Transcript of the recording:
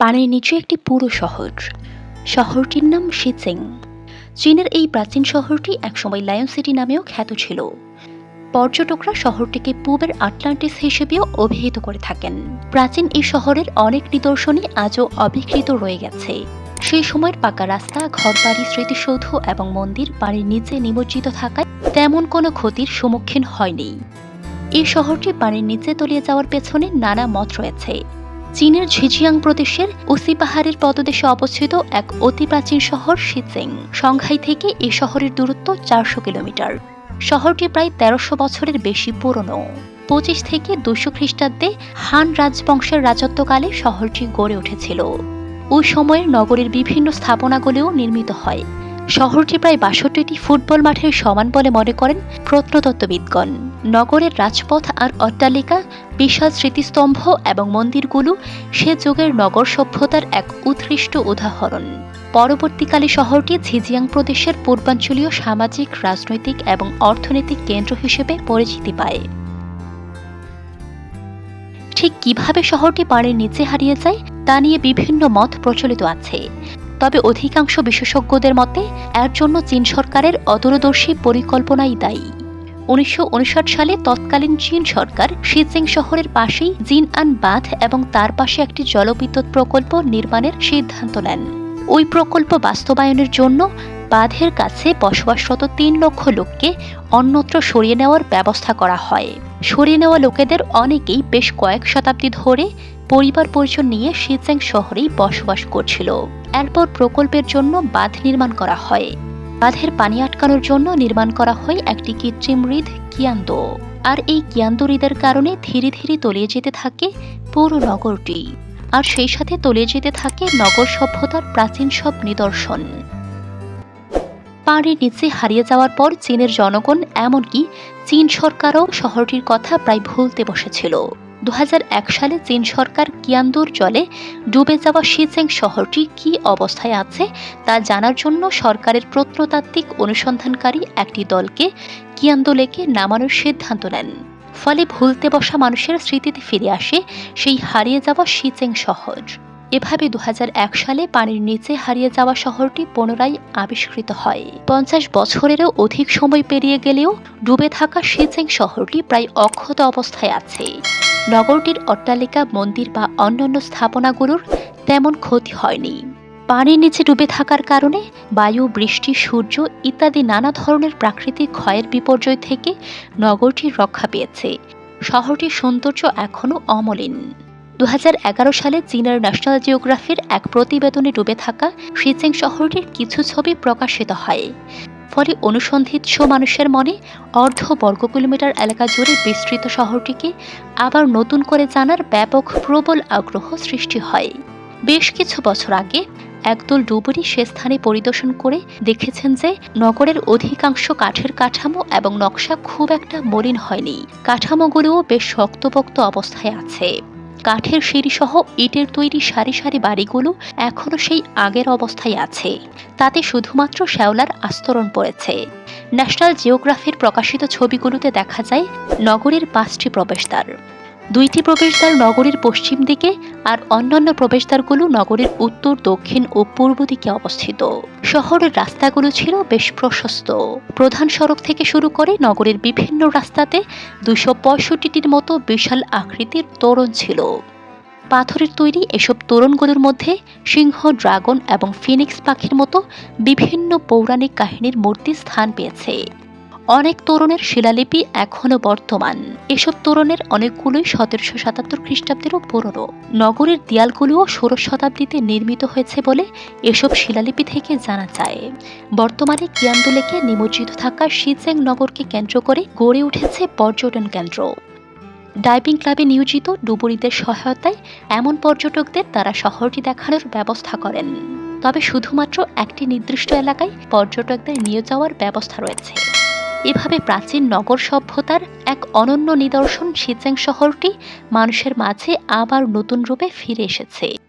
পানির নিচে একটি পুরো শহর। শহরটির নাম শিচিং চীনের এই প্রাচীন শহরটি একসময় লায়ন সিটি নামেও খ্যাত ছিল। পর্যটকরা শহরটিকে পূবের আটলান্টিস হিসেবেও অভিহিত করে থাকেন। প্রাচীন এই শহরের অনেক নিদর্শনই আজও অবিকৃত রয়ে গেছে। সেই সময়ের পাকা রাস্তা, ঘরবাড়ি, স্মৃতিসৌধ এবং মন্দির বাড়ির নিচে নিমজ্জিত থাকায় তেমন কোনো ক্ষতির সম্মুখীন হয়নি। এই শহরটি পানির নিচে তলিয়ে যাওয়ার পেছনে নানা মত রয়েছে। চীনের ঝিঝিয়াং প্রদেশের উসি পাহাড়ের পদদেশে অবস্থিত এক অতি প্রাচীন শহর শিচিং সংঘাই থেকে এই শহরের দূরত্ব চারশো কিলোমিটার। শহরটি প্রায় তেরোশো বছরের বেশি পুরনো। পঁচিশ থেকে দুশো খ্রিস্টাব্দে হান রাজবংশের রাজত্বকালে শহরটি গড়ে উঠেছিল। ওই সময়ের নগরীর বিভিন্ন স্থাপনাগুলিও নির্মিত হয়। শহরটি প্রায় বাষট্টিটি ফুটবল মাঠের সমান বলে মনে করেন প্রত্নতত্ত্ববিদগণ। নগরের রাজপথ আর অট্টালিকা, বিশাল স্মৃতিস্তম্ভ এবং মন্দিরগুলো সে যুগের নগর সভ্যতার এক উৎকৃষ্ট উদাহরণ। পরবর্তীকালে শহরটি ঝিজিয়াং প্রদেশের পূর্বাঞ্চলীয় সামাজিক, রাজনৈতিক এবং অর্থনৈতিক কেন্দ্র হিসেবে পরিচিতি পায়। ঠিক কীভাবে শহরটি পানির নিচে হারিয়ে যায় তা নিয়ে বিভিন্ন মত প্রচলিত আছে। তবে অধিকাংশ বিশেষজ্ঞদের মতে, এর জন্য চীন সরকারের অদূরদর্শী পরিকল্পনাই দায়ী। উনিশশো উনষাট সালে তৎকালীন চীন সরকার শিজিং শহরের পাশেই জিন আন বাঁধ এবং তার পাশে একটি জলবিদ্যুৎ প্রকল্প নির্মাণের সিদ্ধান্ত নেন। ওই প্রকল্প বাস্তবায়নের জন্য বাঁধের কাছে বসবাসরত তিন লক্ষ লোককে অন্যত্র সরিয়ে নেওয়ার ব্যবস্থা করা হয়। সরিয়ে নেওয়া লোকেদের অনেকেই বেশ কয়েক শতাব্দী ধরে পরিবার পরিজন নিয়ে শিজেং শহরেই বসবাস করছিল। এরপর প্রকল্পের জন্য বাঁধ নির্মাণ করা হয়। বাঁধের পানি আটকানোর জন্য নির্মাণ করা হয় একটি কৃত্রিম হৃদ কিয়ান্দো আর এই কিয়ান্দো হ্রদের কারণে ধীরে ধীরে তলিয়ে যেতে থাকে পুরো নগরটি। আর সেই সাথে তলিয়ে যেতে থাকে নগর সভ্যতার প্রাচীন সব নিদর্শন। পানির নিচে হারিয়ে যাওয়ার পর চীনের জনগণ, এমনকি চীন সরকারও শহরটির কথা প্রায় ভুলতে বসেছিল। দু হাজার এক সালে চীন সরকার কিয়ান্দুর জলে ডুবে যাওয়া শিচেং শহরটি কী অবস্থায় আছে তা জানার জন্য সরকারের প্রত্নতাত্ত্বিক অনুসন্ধানকারী একটি দলকে কিয়ান্দো লেকে নামানোর সিদ্ধান্ত নেন। ফলে ভুলতে বসা মানুষের স্মৃতিতে ফিরে আসে সেই হারিয়ে যাওয়া শিচেং শহর। এভাবে দু হাজার এক সালে পানির নিচে হারিয়ে যাওয়া শহরটি পুনরায় আবিষ্কৃত হয়। পঞ্চাশ বছরেরও অধিক সময় পেরিয়ে গেলেও ডুবে থাকা শিচেং শহরটি প্রায় অক্ষত অবস্থায় আছে। নগরটির অট্টালিকা, মন্দির বা অন্যান্য স্থাপনাগুলোর তেমন ক্ষতি হয়নি। পানির নিচে ডুবে থাকার কারণে বায়ু, বৃষ্টি, সূর্য ইত্যাদি নানা ধরনের প্রাকৃতিক ক্ষয়ের বিপর্যয় থেকে নগরটি রক্ষা পেয়েছে। শহরটির সৌন্দর্য এখনও অমলিন। দু হাজার এগারো সালে চীনের ন্যাশনাল জিওগ্রাফির এক প্রতিবেদনে ডুবে থাকা শিচেং শহরটির কিছু ছবি প্রকাশিত হয়। ফলে অনুসন্ধিৎস মানুষের মনে অর্ধ বর্গ কিলোমিটার এলাকা জুড়ে বিস্তৃত শহরটিকে আবার নতুন করে জানার ব্যাপক প্রবল আগ্রহ সৃষ্টি হয়। বেশ কিছু বছর আগে একদল ডুবুরি সে স্থানে পরিদর্শন করে দেখেছেন যে নগরের অধিকাংশ কাঠের কাঠামো এবং নকশা খুব একটা মলিন হয়নি। কাঠামোগুলোও বেশ শক্তপোক্ত অবস্থায় আছে। কাঠের সিঁড়িসহ ইটের তৈরি সারি সারি বাড়িগুলো এখনও সেই আগের অবস্থায় আছে। তাতে শুধুমাত্র শ্যাওলার আস্তরণ পড়েছে। ন্যাশনাল জিওগ্রাফির প্রকাশিত ছবিগুলোতে দেখা যায়, নগরের পাঁচটি প্রবেশদ্বার। দুইটি প্রবেশদ্বার নগরীর পশ্চিম দিকে আর অন্যান্য প্রবেশদ্বারগুলো নগরীর উত্তর, দক্ষিণ ও পূর্ব দিকে অবস্থিত। শহরের রাস্তাগুলো ছিল বেশ প্রশস্ত। প্রধান সড়ক থেকে শুরু করে নগরের বিভিন্ন রাস্তাতে দুশো পঁয়ষট্টিটির মতো বিশাল আকৃতির তোরণ ছিল। পাথরের তৈরি এসব তোরণগুলোর মধ্যে সিংহ, ড্রাগন এবং ফিনিক্স পাখির মতো বিভিন্ন পৌরাণিক কাহিনীর মূর্তি স্থান পেয়েছে। অনেক তরুণের শিলালিপি এখনও বর্তমান। এসব তরুণের অনেকগুলোই সতেরোশো সাতাত্তর খ্রিস্টাব্দেরও পুরনো। নগরের দেয়ালগুলোও ষোড়শ শতাব্দীতে নির্মিত হয়েছে বলে এসব শিলালিপি থেকে জানা যায়। বর্তমানে কিয়ান্দুলেকে নিমজ্জিত থাকা শিজেং নগরকে কেন্দ্র করে গড়ে উঠেছে পর্যটন কেন্দ্র। ডাইভিং ক্লাবে নিয়োজিত ডুবুরিদের সহায়তায় এমন পর্যটকদের তারা শহরটি দেখানোর ব্যবস্থা করেন। তবে শুধুমাত্র একটি নির্দিষ্ট এলাকায় পর্যটকদের নিয়ে যাওয়ার ব্যবস্থা রয়েছে। এভাবে প্রাচীন নগর সভ্যতার এক অনন্য নিদর্শন শিচেং শহরটি মানুষের মাঝে আবার নতুন রূপে ফিরে এসেছে।